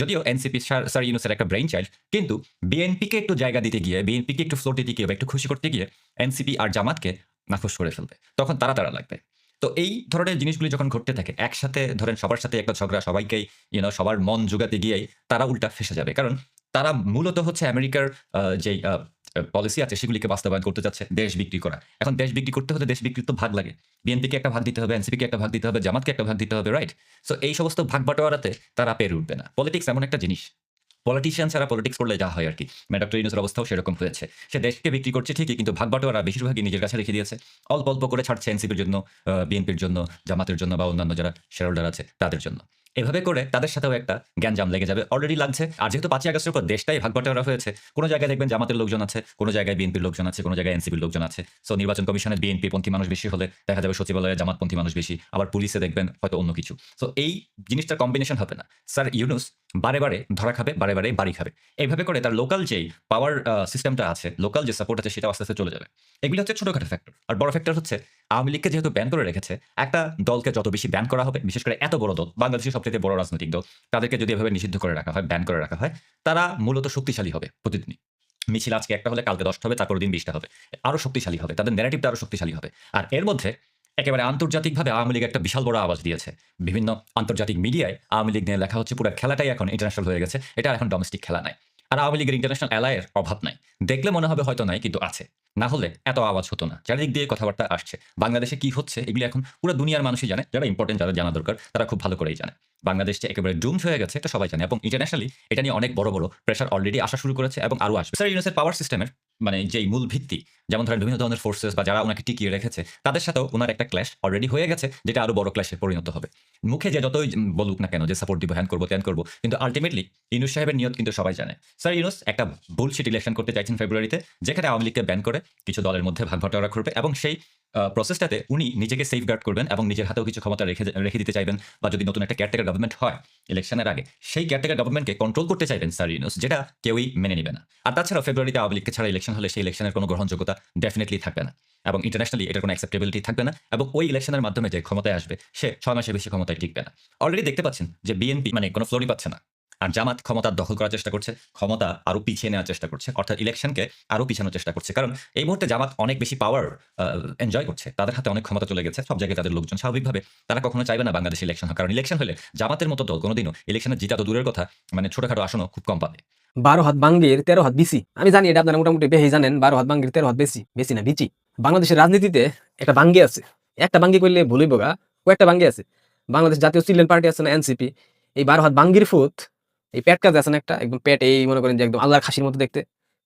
যদিও এনসিপি স্যার ইউনুসের একটা ব্রেইন চাইল্ড কিন্তু বিএনপিকে একটু জায়গা দিতে গিয়ে, বিএনপিকে একটু ফ্লোর দিতে গিয়ে একটু খুশি করতে গিয়ে এনসিপি আর জামাতকে নাখুশ করে ফেলবে। তখন তারা তারা লাগবে। তো এই ধরনের জিনিসগুলি যখন ঘটতে থাকে, একসাথে ধরেন সবার সাথে একটা ঝগড়া, সবাইকেই ইউনো সবার মন জোগাতে গিয়েই তারা উল্টা ফেসে যাবে। কারণ তারা মূলত হচ্ছে আমেরিকার যেই পলিসি আছে, সেগুলিকে বাস্তবায়ন করতে যাচ্ছে, দেশ বিক্রি করা। এখন দেশ বিক্রি করতে হলে দেশ বিক্রির তো ভাগ লাগে। বিএনপিকে একটা ভাগ দিতে হবে, এনসিপিকে একটা ভাগ দিতে হবে, জামাতকে একটা ভাগ দিতে হবে রাইট সো এই সমস্ত ভাগ বাটোয়ারাতে তারা পেরে উঠবে না। পলিটিক্স এমন একটা জিনিস। পলিটিশিয়ান ছাড়া পলিটিক্স করলে যা হয় আর কি। ডক্টর ইউনুসের অবস্থাও সেরকম হয়েছে। সে দেশকে বিক্রি করছে ঠিকই, কিন্তু ভাগ বাটোয়ারা বেশিরভাগই নিজের কাছে রেখে দিয়েছে। অল্প অল্প করে ছাড়ছে এনসিপির জন্য বিএনপির জন্য, জামাতের জন্য বা অন্যান্য যারা শেয়ার হোল্ডার আছে, তাদের জন্য। এভাবে করে তাদের সাথেও একটা গ্যাঞ্জাম লেগে যাবে। অলরেডি লাগছে। আর যেহেতু পাঁচই আগস্টের পর দেশটাই ভাগ বাটোয়ারা হয়েছে, কোনো জায়গায় দেখবেন জামাতের লোকজন আছে, কোনো জায়গায় বিএনপির লোকজন আছে, কোনো জায়গায় এনসিপির লোকজন আছে। সো নির্বাচন কমিশনের বিএনপি পন্থী মানুষ বেশি হলে দেখা যাবে সচিবালয়ে জামাতপন্থী মানুষ বেশি, আবার পুলিশে দেখবেন হয়তো অন্য কিছু। সো এই জিনিসটার কম্বিনেশন হবে না। স্যার ইউনুস বারে বারে ধরা খাবে, বারে বারে বাড়ি খাবে। এইভাবে করে তার লোকাল যেই পাওয়ার সিস্টেমটা আছে লোকাল যে সাপোর্ট আছে সেটা আস্তে আস্তে চলে যাবে। এগুলি হচ্ছে ছোটখাটো ফ্যাক্টর আর বড় ফ্যাক্টর হচ্ছে, আওয়ামী লীগকে যেহেতু ব্যান করে রেখেছে, একটা দলকে যত বেশি ব্যান করা হবে, বিশেষ করে এত বড় দল, বাংলাদেশের সবচেয়ে বড় রাজনৈতিক দল, তাদেরকে যদি এভাবে নিষিদ্ধ করে রাখা হয় ব্যান করে রাখা হয়, তারা মূলত শক্তিশালী হবে প্রতিদিনই। মিছিল আজকে একটা হলে, কালকে দশটা হবে তারপর দিন বিশটা হবে। আরও শক্তিশালী হবে, তাদের ন্যারেটিভটা আরও শক্তিশালী হবে। আর এর মধ্যে একেবারে আন্তর্জাতিকভাবে আওয়ামী লীগ একটা বিশাল বড় আওয়াজ দিয়েছে। বিভিন্ন আন্তর্জাতিক মিডিয়ায় আওয়ামী লীগ নিয়ে লেখা হচ্ছে, পুরো খেলাটাই এখন ইন্টারন্যাশনাল হয়ে গেছে। এটা এখন ডোমেস্টিক খেলা নাই। আর আওয়ামী লীগের ইন্টারন্যাশনাল অ্যালায়ের অভাব নাই। দেখলে মনে হবে হয়তো নাই, কিন্তু আছে। না হলে এত আওয়াজ হতো না। চারিদিক দিয়ে কথাবার্তা আসছে। বাংলাদেশে কি হচ্ছে, এগুলি এখন পুরো দুনিয়ার মানুষই জানে। যারা ইম্পর্টেন্ট যারা জানা দরকার, তারা খুব ভালো করেই জানে। বাংলাদেশ যে একেবারে ডুম হয়ে গেছে, এটা সবাই জানে। এবং ইন্টারন্যাশনালি এটা নিয়ে অনেক বড় বড় প্রেশার অলরেডি আসা শুরু করেছে এবং আরও আসবে। স্যার ইউনিসের পাওয়ার সিস্টেমের মানে যেই মূল ভিত্তি, যেমন ধরেন বিভিন্ন ধরনের ফোর্সেস বা যারা ওনাকে টিকিয়ে রেখেছে, তাদের সাথেও ওনার একটা ক্ল্যাশ অলরেডি হয়ে গেছে, যেটা আরও বড় ক্ল্যাশে পরিণত হবে। মুখে যে যতই বলুক না কেন যে সাপোর্ট দিব হ্যান করব, ত্যান করব, কিন্তু আলটিমেটলি ইউনুস সাহেবের নিয়ত কিন্তু সবাই জানে। স্যার ইউনুস একটা বুলশিট ইলেকশন করতে চাইছেন ফেব্রুয়ারিতে যেখানে আওয়ামী লীগকে ব্যান করে কিছু দলের মধ্যে ভাগ ভাটারা করবে এবং সেই প্রসেসটাতে উনি নিজেকে সেফ গার্ড করবেন এবং নিজের হাতেও কিছু ক্ষমতা রেখে রেখে দিতে চাইবেন বা যদি নতুন একটা কেয়ারটেকার গভর্নমেন্ট হয় ইলেকশনের আগে, সেই কেয়ারটেকার গভর্নমেন্টকে কন্ট্রোল করতে চাইবেন স্যার ইউনুস যেটা কেউই মেনে নেবে না। আর তাছাড়া ফেব্রুয়ারিতে আওয়ামী লীগকে ছাড়া ইলেকশন হলে সেই ইলেকশনের কোনো গ্রহণযোগ্যতা ডেফিনেটলি থাকবে না। এবং ইন্টারন্যাশনালি এটার কোনো অ্যাকসেপ্টেবিলিটি থাকবে না এবং ওই ইলেকশনের মাধ্যমে যে ক্ষমতায় আসবে, সে ছয় মাসের বেশি ক্ষমতায় টিকবে না। অলরেডি দেখতে পাচ্ছেন যে বিএনপি মানে কোনো ফ্লোরই পাচ্ছে না। আর জামাত ক্ষমতা দখল করার চেষ্টা করছে, ক্ষমতা আরও পিছিয়ে নেওয়ার চেষ্টা করছে, অর্থাৎ ইলেকশনকে আরও পিছানোর চেষ্টা করছে। কারণ এই মুহূর্তে জামাত অনেক বেশি পাওয়ার এনজয় করছে। তাদের হাতে অনেক ক্ষমতা চলে গেছে, সব জায়গায় তাদের লোকজন স্বাভাবিকভাবে। তারা কখনো চাইবে না বাংলাদেশে ইলেকশন হয়। কারণ ইলেকশন হলে জামাতের মতো দল কোনোদিনও ইলেকশনে জিতা তো দূরের কথা মানে ছোটখাটো আসনও খুব কম পাবে। বারো হাত বাঙ্গির, তেরো হাত বিসি। আমি জানি এটা আপনারা মোটামুটি বেশি জানেন, বারো হাত বাঙ্গির, তেরো হাত বেশি বেশি না, বিচি। বাংলাদেশের রাজনীতিতে একটা বাঙ্গি আছে। একটা বাঙ্গি করলে ভুলই বোগা কয়েকটা বাঙ্গি আছে। বাংলাদেশ জাতীয় চিলড্রেন পার্টি আছে না, এনসিপি। এই বারো হাত বাঙ্গির ফুট, এই পেটকা যে আছে না একটা, একদম পেট, এই মনে করেন যে একদম আল্লাহর খাসির মতো দেখতে।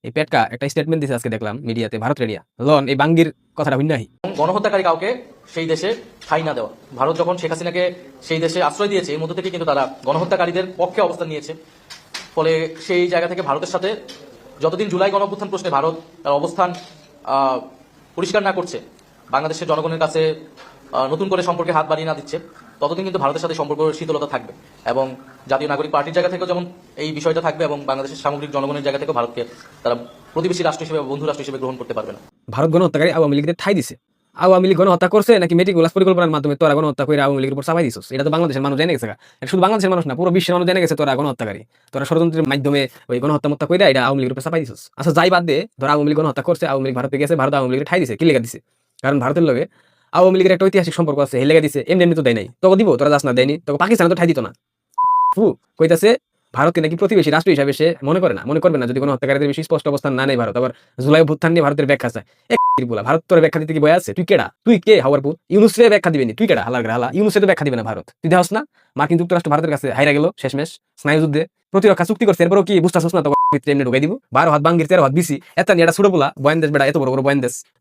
এই পেটকা একটা স্টেটমেন্ট দিয়েছে আজকে দেখলাম মিডিয়াতে ভারত রেডিয়া লন, এই বাঙ্গির কথাটা ভিন্নাহি গণহত্যাকারী কাউকে সেই দেশে ঠাই না দেওয়া। ভারত যখন শেখ হাসিনাকে সেই দেশে আশ্রয় দিয়েছে, এই মধ্য থেকে কিন্তু তারা গণহত্যাকারীদের পক্ষে অবস্থান নিয়েছে। ফলে সেই জায়গা থেকে ভারতের সাথে যতদিন জুলাই গণঅভ্যুত্থান প্রশ্নে ভারত তার অবস্থান পরিষ্কার না করছে, বাংলাদেশের জনগণের কাছে নতুন করে সম্পর্কে হাত বাড়িয়ে না দিচ্ছে, ততদিন কিন্তু ভারতের সাথে সম্পর্ক শীতলতা থাকবে এবং জাতীয় নাগরিক পার্টির জায়গা থেকেও যেমন এই বিষয়টা থাকবে এবং বাংলাদেশের সামগ্রিক জনগণের জায়গা থেকেও ভারতকে তারা প্রতিবেশী রাষ্ট্র হিসেবে বন্ধু রাষ্ট্র হিসেবে গ্রহণ করতে পারবে না। ভারত গণহত্যাকারী আওয়ামী লীগের ঠাই দিছে। আওয়ামী লীগ গণহত্যা করছে নাকি মেটিকুলাস পরিকল্পনার মাধ্যমে তোরা গণহত্যা করে আওয়ামী লীগের উপর চাপাই দিছিস? এটা তো বাংলাদেশের মানুষ জেনে গেছে শুধু বাংলাদেশের মানুষ না, পুরো বিশ্বের মানুষ জেনে গেছে তোরা গণহত্যাকারী। তোরা ষড়যন্ত্রের মাধ্যমে ওই গণহত্যা মত্যা করে এটা আওয়ামী লীগের উপর চাপাই দিছিস। আচ্ছা যাই বাদ দিয়ে ধর আওয়ামী লীগ গণহত্যা করছে, আওয়ামী লীগ ভারতে গেছে, ভারত আওয়ামী লীগের ঠাই দিছে কি লেগে দিছে। কারণ ভারতের লগে আওয়ামী লীগের একটা ঐতিহাসিক সম্পর্ক আছে হে লেগে দিছে, এমনি এমনি তো দেয় নাই। তোকে দিব, তোরা যাস না দেয়নি তোকে পাকিস্তানে তো ঠাই দিত না। ফু, কইতাছে ভারতকে নাকি প্রতিবেশী রাষ্ট্র হিসাবে সে মনে করে না, মনে করবে না যদি কোনো হত্যাকারীদের বেশি স্পষ্ট অবস্থান না নেই ভারত। আবার জুলাই অভ্যুত্থান নিয়ে ভারতের ব্যাখ্যা এক বলা, ভারত তোর ব্যাখ্যা দিতে কি বয় আছে? তুই কেডা? তুই কে হাওয়ার পুত ইউনুসে ব্যাখ্যা দিবেনি তুই কেডা হালা হালা ইউনুসে তো ব্যাখ্যা দিবে না ভারত। তুই দেখাস না? মার্কিন যুক্তরাষ্ট্র ভারতের কাছে হাইরা গেল শেষমেশ স্নায়ু যুদ্ধে প্রতিরক্ষা চুক্তি করছে, এরপরও কি বুঝতেছিস না তো ভিতরে এমনি ঢুকাই দিব? বারো হাত বাঙ্গির তেরো হাত বিসি। এত নিয়ে এটা বলা বেড়া, এত বড় বড়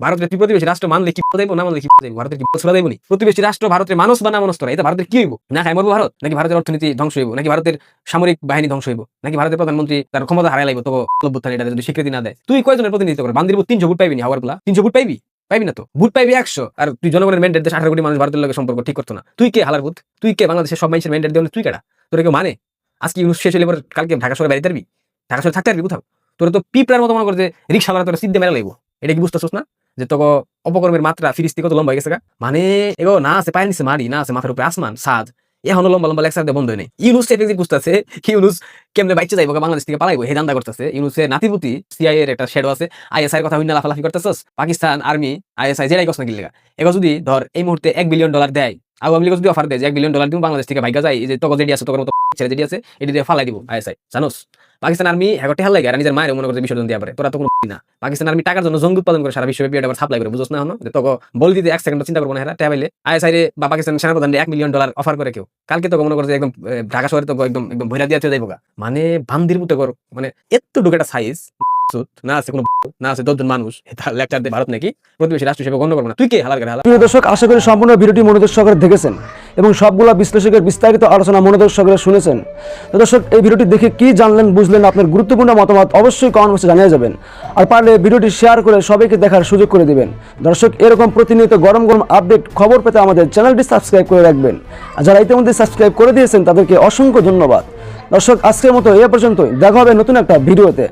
ভারতের প্রতিবেশী রাষ্ট্র মানলে কি দেবো, না মানলে কি ভারতের কি প্রতিবেশী রাষ্ট্র ভারতের মানুষ বা না মানুষ তোরা, এটা ভারতের কি হইব? না খাই মরবো ভারত? নাকি ভারতের অর্থনীতি ধ্বংস হইব? নাকি ভারতের সামরিক বাহিনী ধ্বংস হইব? নাকি ভারতের প্রধানমন্ত্রী তার ক্ষমতা হারাই লাগবে তো অভ্যুত্থান এটা যদি স্বীকৃতি না দেয়। তুই কয়জনের প্রতিনিধিত্ব করে? বান্দির তিনশো ভোট নি, হাওয়ারগুলা তিনশো ভোট পাইবি? না তো? ভোট পাইবি একশো। আর তুই জনগণের ম্যান্ডেট দেশ আঠারো কোটি মানুষ ভারতের লোকের সম্পর্ক ঠিক করতো না। তুই কে হালার ভূত? তুই কে বাংলাদেশের সব মানুষের ম্যান্ডেট দেওয়া তুই কেডা? তোর কেউ মানে? আজকে ইউনুস শেষ হলে এবার কালকে ঢাকা শহরে বাড়িতে পারবি? ঢাকা শহরে থাকতে পারবি কোথাও? তোর তো পিঁপড়ার মতো মনে করে যে রিক্সা তোর সিদ্ধে মেলা লাগবো এটা কি বুঝতেছিস না? যে তোকে অপকর্মের মাত্রা ফিরিস্তি কত লম্বা হয়ে গেছে? মানে এগো, না আছে, পায়ের নিচে মারি না আছে, মাথার উপরে আসমান, সাদ। এখনও লম্বা লম্বা লেকচার বন্ধ নাই ইউনুস এফেক্ট বুঝতেছে ইউনুস কেমনে বাইচে যাইব বাংলাদেশ থেকে পালাইবো, হে দান্দা করতেছে। ইউনুসের নাতিপুতি সিআই এর একটা শেডো আছে। আইএসআই এর কথা হইনা লাফালাফি করতেছস? পাকিস্তান আর্মি আইএসআই যেটাই কস না এগো যদি ধর এই মুহূর্তে এক বিলিয়ন ডলার দেয় আওয়ামী লীগ যদি অফার দেয় যে এক বিলিয়ন ডলার দিব বাংলাদেশ থেকে ভাগ্য যায় যে তোকে যেটি আছে তোর মতো ছেড়ে যেটি আছে, এটি দিয়ে ফালাই দিব আইএসআই জানোস? পাকিস্তান আর্মি হ্যাগটে হাল লাগে আর নিজের মায়ের মনে করে বিসর্জন দিয়া পারে তোরা তো কোনো না পাকিস্তান আর্মি টাকার জন্য জঙ্গি উৎপাদন করে সারা বিশ্বব্যাপী এটা আবার সাপ্লাই করে বুঝছ না, হনো? যে তোকে বল দিতে এক সেকেন্ড চিন্তা করব না হেরা ট্যাবেলে আইএসআই রে বা পাকিস্তান সেনাপ্রধান এক মিলিয়ন ডলার অফার করে কেউ কালকে তোকে মনে করে যে একদম ঢাকা শহরে তোকে একদম একদম ভৈরা দিয়ে যাইব গা মানে বান্দির মতো কর মানে এত ঢুকে সাইজ করে এবং বিশ্লেষকের বিস্তারিত আলোচনা শুনেছেন। দর্শক, এই ভিডিওটি দেখে কি জানলেন, বুঝলেন, আপনার গুরুত্বপূর্ণ মতামত অবশ্যই কমেন্ট জানিয়ে যাবেন। আর পারলে ভিডিওটি শেয়ার করে সবাইকে দেখার সুযোগ করে দিবেন। দর্শক, এরকম প্রতিনিয়ত গরম গরম আপডেট খবর পেতে আমাদের চ্যানেলটি সাবস্ক্রাইব করে রাখবেন। আর যারা ইতিমধ্যে সাবস্ক্রাইব করে দিয়েছেন, তাদেরকে অসংখ্য ধন্যবাদ। দর্শক, আজকের মতো এ পর্যন্তই। দেখা হবে নতুন একটা ভিডিওতে।